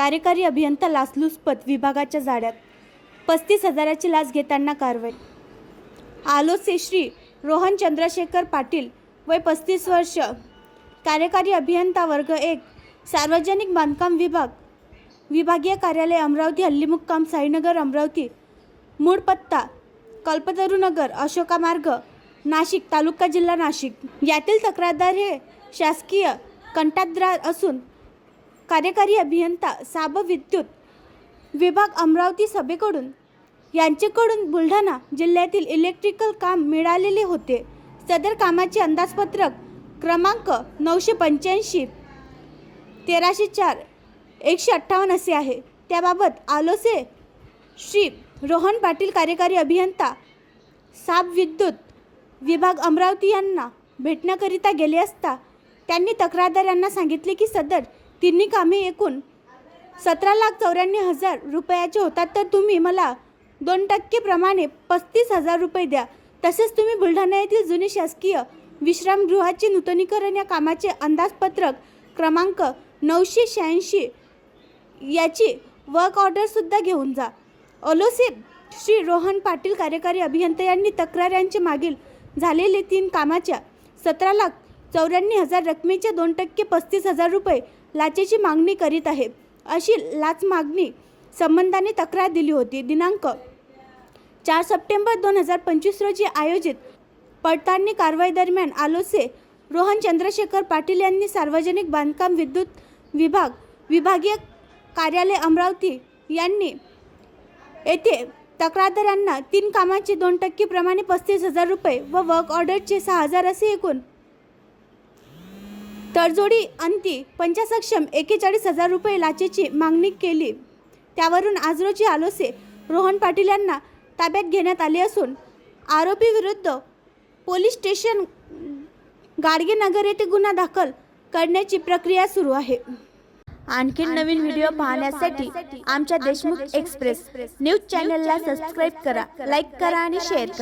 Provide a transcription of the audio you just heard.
कार्यकारी अभियंता लाचलुचपत विभागाच्या जाड्यात पस्तीस हजाराची लाच घेताना कारवाई. आलोचे श्री रोहन चंद्रशेखर पाटील वय पस्तीस वर्ष. कार्यकारी अभियंता वर्ग एक सार्वजनिक बांधकाम विभाग. विभागीय कार्यालय अमरावती हल्ली मुक्काम साईनगर अमरावती. मूळ पत्ता कल्पतरुनगर अशोका मार्ग नाशिक तालुका जिल्हा नाशिक. यातील तक्रारदार हे शासकीय कंत्राटदार असून कार्यकारी अभियंता साब विद्युत विभाग अमरावती सभेकडून यांचेकडून बुलढाणा जिल्ह्यातील इलेक्ट्रिकल काम मिळालेले होते. सदर कामाचे अंदाजपत्रक क्रमांक नऊशे पंच्याऐंशी तेराशे चार एकशे अठ्ठावन्न असे आहे. त्याबाबत आलोसे श्री रोहन पाटील कार्यकारी अभियंता साब विद्युत विभाग अमरावती यांना भेटण्याकरिता गेले असता त्यांनी तक्रारदार यांना सांगितले की सदर तिन्ही कामे एकूण सतरा लाख चौऱ्याण्णव हजार रुपयाचे होतात. तर तुम्ही मला दोन टक्केप्रमाणे पस्तीस हजार रुपये द्या. तसेच तुम्ही बुलढाणा येथील जुने शासकीय विश्रामगृहाचे नूतनीकरण या कामाचे अंदाजपत्रक क्रमांक नऊशे शहाऐंशी याची वर्क ऑर्डरसुद्धा घेऊन जा. ओलोसी श्री रोहन पाटील कार्यकारी अभियंता यांनी तक्रार यांचे मागील झालेले तीन कामाच्या सतरा लाख चौऱ्याण्णव हजार रकमेच्या दोन टक्के पस्तीस हजार रुपये लाचेची मागणी करीत आहे. अशी लाच मागणी संबंधाने तक्रार दिली होती. दिनांक चार सप्टेंबर दोन हजार पंचवीस रोजी आयोजित पडताळणी कारवाई दरम्यान आलोसे रोहन चंद्रशेखर पाटील यांनी सार्वजनिक बांधकाम विद्युत विभाग विभागीय कार्यालय अमरावती यांनी येथे तक्रारदारांना तीन कामाचे दोन टक्के प्रमाणे पस्तीस हजार रुपये व वर्क ऑर्डरचे सहा हजार असे एकूण तडजोडी अंती पंचसक्षम एकेचाळीस हजार रुपये लाचेची मागणी केली. त्यावरून आज रोजी आलोसे रोहन पाटील यांना ताब्यात घेण्यात आले असून आरोपी विरुद्ध पोलीस स्टेशन गाडगेनगर येथे गुन्हा दाखल करण्याची प्रक्रिया सुरू आहे. आणखी नवीन व्हिडिओ पाहण्यासाठी आमच्या देशमुख एक्सप्रेस न्यूज चॅनलला सबस्क्राईब करा लाईक करा आणि शेअर करा.